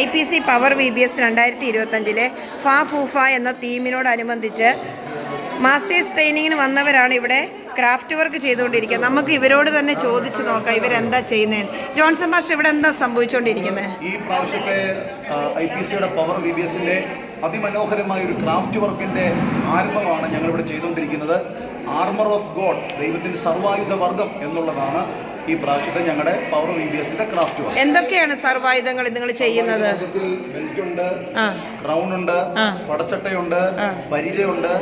I P C power V B S രണ്ടായിരത്തി ഇരുപത്തഞ്ചിലെ ഫാ ഫൂഫ എന്ന തീമിനോടനുബന്ധിച്ച് മാസ്റ്റേഴ്സ് ട്രെയിനിങ്ങിന് വന്നവരാണ് ഇവിടെ ക്രാഫ്റ്റ് വർക്ക് ചെയ്തുകൊണ്ടിരിക്കുന്നത്. നമുക്ക് ഇവരോട് തന്നെ ചോദിച്ചു നോക്കാം ഇവരെന്താ ചെയ്യുന്നത് ജോൺസൺ മാഷ് ഇവിടെ എന്താ സംഭവിച്ചുകൊണ്ടിരിക്കുന്നത് ഈ പ്രാവശ്യത്തെ ഐ പി സിയുടെ പവർ വി ബി എസിന്റെ അതിമനോഹരമായ ഒരു ക്രാഫ്റ്റ് വർക്കിന്റെ ആരംഭമാണ് ഞങ്ങളിവിടെ ചെയ്തുകൊണ്ടിരിക്കുന്നത്. ആർമർ ഓഫ് ഗോഡ് ദൈവത്തിന്റെ സർവായുധ വർഗം എന്നുള്ളതാണ് ഈ പ്രാവശ്യത്തെ ഞങ്ങളുടെ പവർ വി ബി എസിന്റെ ക്രാഫ്റ്റ് വർക്ക് എന്തൊക്കെയാണ് സർവായുധങ്ങൾ നിങ്ങൾ ചെയ്യുന്നത്? ബെൽറ്റ് ഉണ്ട് ആ. ക്രൗൺ ഉണ്ട്. പടച്ചട്ടയുണ്ട്. പരിചയുണ്ട്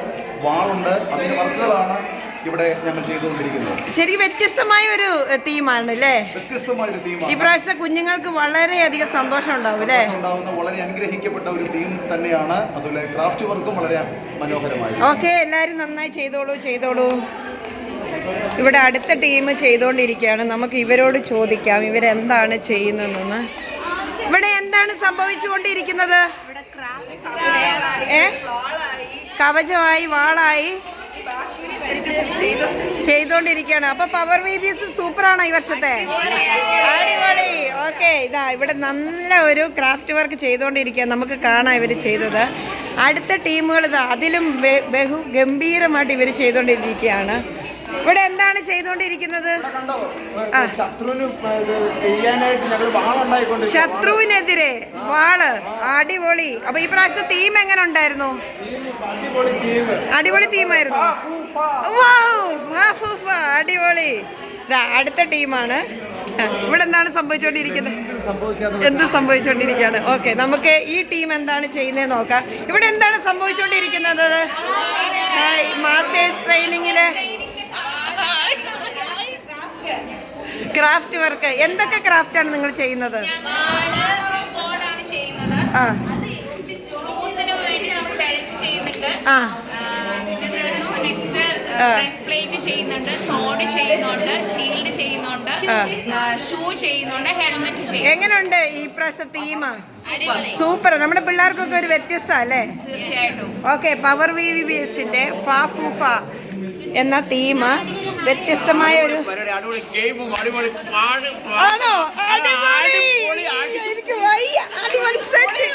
വാളുണ്ട് അതിന്റെ വർക്കുകളാണ് ഇവിടെ ഞങ്ങൾ ചെയ്തുകൊണ്ടിരിക്കുന്നത്. ശരിക്കും വ്യത്യസ്തമായ ഒരു തീമാണ് അല്ലേ വ്യത്യസ്തമായ ഒരു ഈ തീമാണ് പ്രാവശ്യത്തെ കുഞ്ഞുങ്ങൾക്ക് വളരെയധികം സന്തോഷം ഉണ്ടാവും അല്ലേ ഉണ്ടാവുന്ന വളരെ അനുഗ്രഹിക്കപ്പെട്ട ഒരു തീം തന്നെയാണ് അതുപോലെ ക്രാഫ്റ്റ് വർക്കും വളരെ മനോഹരമായി ഓക്കെ എല്ലാവരും നന്നായി ചെയ്തോളൂ ചെയ്തോളൂ. ഇവിടെ അടുത്ത ടീം ചെയ്തുകൊണ്ടിരിക്കുകയാണ്. നമുക്ക് ഇവരോട് ചോദിക്കാം ഇവരെന്താണ് ചെയ്യുന്നതെന്ന്. ഇവിടെ എന്താണ് സംഭവിച്ചുകൊണ്ടിരിക്കുന്നത്? ഏ? കവചമായി വാളായി ചെയ്തുകൊണ്ടിരിക്കുകയാണ്. അപ്പൊ പവർ വി ബി എസ് സൂപ്പറാണോ ഈ വർഷത്തെ? അടിപൊളി. ഓക്കെ ഇതാ ഇവിടെ നല്ല ഒരു ക്രാഫ്റ്റ് വർക്ക് ചെയ്തുകൊണ്ടിരിക്കുക നമുക്ക് കാണാം ഇവർ ചെയ്തത്. അടുത്ത ടീമുകൾ ഇതാ അതിലും ബഹു ഗംഭീരമായിട്ട് ഇവർ ചെയ്തുകൊണ്ടിരിക്കുകയാണ്. ഇവിടെ എന്താണ് ചെയ്തുകൊണ്ടിരിക്കുന്നത്? ശത്രുവിനെതിരെ വാൾ. അടിപൊളി. അപ്പൊ ഈ പ്രാവശ്യത്തെ തീം എങ്ങനെ ഉണ്ടായിരുന്നു? അടിപൊളി തീമായിരുന്നു അടിപൊളി അടുത്ത ടീമാണ് ഇവിടെ എന്താണ് സംഭവിച്ചുകൊണ്ടിരിക്കുന്നത്? എന്ത് സംഭവിച്ചുകൊണ്ടിരിക്കുകയാണ്? ഓക്കെ നമുക്ക് ഈ ടീം എന്താണ് ചെയ്യുന്നത് നോക്കാം. ഇവിടെ എന്താണ് സംഭവിച്ചുകൊണ്ടിരിക്കുന്നത്? മാസേഴ്സ് മാസ്റ്റേഴ്സ് ട്രെയിനിങ്ങിൽ ക്രാഫ്റ്റ് വർക്ക്. എന്തൊക്കെ ക്രാഫ്റ്റ് ആണ് നിങ്ങൾ ചെയ്യുന്നത്? എങ്ങനുണ്ട് ആ. ആ. എങ്ങനെയുണ്ട് ഈ പ്രാവശ്യത്തെ തീം അടിപൊളി. സൂപ്പർ നമ്മുടെ പിള്ളേർക്കൊക്കെ ഒരു വ്യത്യസ്ത അല്ലേ? Okay power V V B എസിന്റെ ഫാ ഫൂഫ എന്ന തീം വ്യത്യസ്തമായ ഒരു ആണോ? എനിക്ക് വയ്യ. അടിപൊളി സെറ്റ്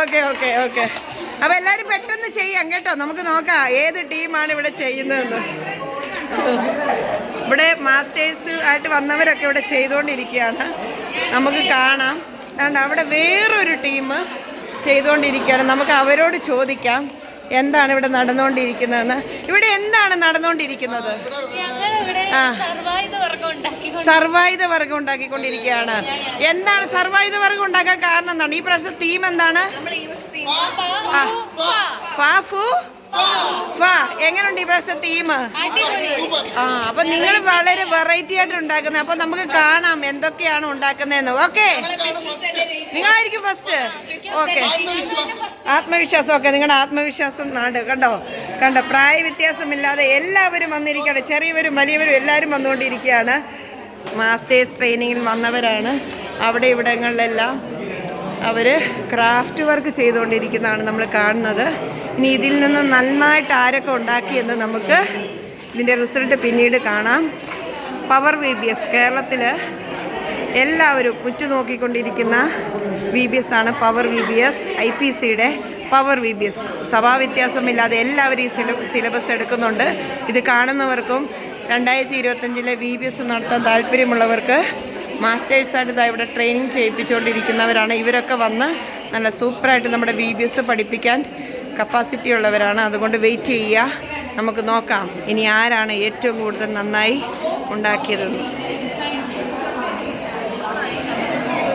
ഓക്കെ ഓക്കെ ഓക്കെ. അപ്പൊ എല്ലാരും പെട്ടെന്ന് ചെയ്യാം കേട്ടോ. നമുക്ക് നോക്കാം ഏത് ടീമാണ് ഇവിടെ ചെയ്യുന്നതെന്ന്. ഇവിടെ മാസ്റ്റേഴ്സ് ആയിട്ട് വന്നവരൊക്കെ ഇവിടെ ചെയ്തുകൊണ്ടിരിക്കുകയാണ്. നമുക്ക് കാണാം. അതുകൊണ്ട് അവിടെ വേറൊരു ടീം ചെയ്തുകൊണ്ടിരിക്കുകയാണ്. നമുക്ക് അവരോട് ചോദിക്കാം. എന്താണ് ഇവിടെ നടന്നുകൊണ്ടിരിക്കുന്നതെന്ന്? ഇവിടെ എന്താണ് നടന്നുകൊണ്ടിരിക്കുന്നത്? ആ. സർവായുധ വർഗം ഉണ്ടാക്കിക്കൊണ്ടിരിക്കുകയാണ്. എന്താണ് സർവായുധ വർഗം ഉണ്ടാക്കാൻ കാരണം എന്താണ്? ഈ പ്രാവശ്യത്തെ തീം എന്താണ്? ആ. ഫാഫു. എങ്ങനെയുണ്ട് ഈ പ്രാവശ്യം തീം ആ അപ്പൊ നിങ്ങൾ വളരെ വെറൈറ്റി ആയിട്ട് ഉണ്ടാക്കുന്നത്. അപ്പൊ നമുക്ക് കാണാം എന്തൊക്കെയാണ് ഉണ്ടാക്കുന്നതെന്ന്. ഓക്കെ നിങ്ങളായിരിക്കും ഫസ്റ്റ് ഓക്കെ ആത്മവിശ്വാസം. ഓക്കെ നിങ്ങളുടെ ആത്മവിശ്വാസം നാട്. കണ്ടോ? കണ്ടോ? പ്രായ വ്യത്യാസമില്ലാതെ എല്ലാവരും വന്നിരിക്കുകയാണ്. ചെറിയവരും വലിയവരും എല്ലാവരും വന്നുകൊണ്ടിരിക്കുകയാണ്. മാസ്റ്റേഴ്സ് ട്രെയിനിങ്ങിൽ വന്നവരാണ്. അവിടെ ഇവിടങ്ങളിലെല്ലാം. അവർ ക്രാഫ്റ്റ് വർക്ക് ചെയ്തുകൊണ്ടിരിക്കുന്നതാണ് നമ്മൾ കാണുന്നത്. ഇനി ഇതിൽ നിന്ന് നന്നായിട്ട് ആരൊക്കെ ഉണ്ടാക്കിയെന്ന് നമുക്ക് ഇതിന്റെ റിസൾട്ട് പിന്നീട് കാണാം. പവർ വി ബി എസ് കേരളത്തിൽ എല്ലാവരും ഉറ്റുനോക്കിക്കൊണ്ടിരിക്കുന്ന വി ബി എസ് ആണ് power V B S I P സിയുടെ പവർ വി ബി എസ് സഭാവ്യത്യാസമില്ലാതെ എല്ലാവരും ഈ സില സിലബസ് എടുക്കുന്നുണ്ട്. ഇത് കാണുന്നവർക്കും രണ്ടായിരത്തി ഇരുപത്തഞ്ചിലെ വി ബി എസ് നടത്താൻ താല്പര്യമുള്ളവർക്ക് മാസ്റ്റേഴ്സായിട്ട് ഇതാ ഇവിടെ ട്രെയിനിങ് ചെയ്യിപ്പിച്ചുകൊണ്ടിരിക്കുന്നവരാണ്. ഇവരൊക്കെ വന്ന് നല്ല സൂപ്പറായിട്ട് നമ്മുടെ ബി ബി എസ് പഠിപ്പിക്കാൻ കപ്പാസിറ്റി ഉള്ളവരാണ്. അതുകൊണ്ട് വെയിറ്റ് ചെയ്യുക. നമുക്ക് നോക്കാം. ഇനി ആരാണ് ഏറ്റവും കൂടുതൽ നന്നായി ഉണ്ടാക്കിയതെന്ന്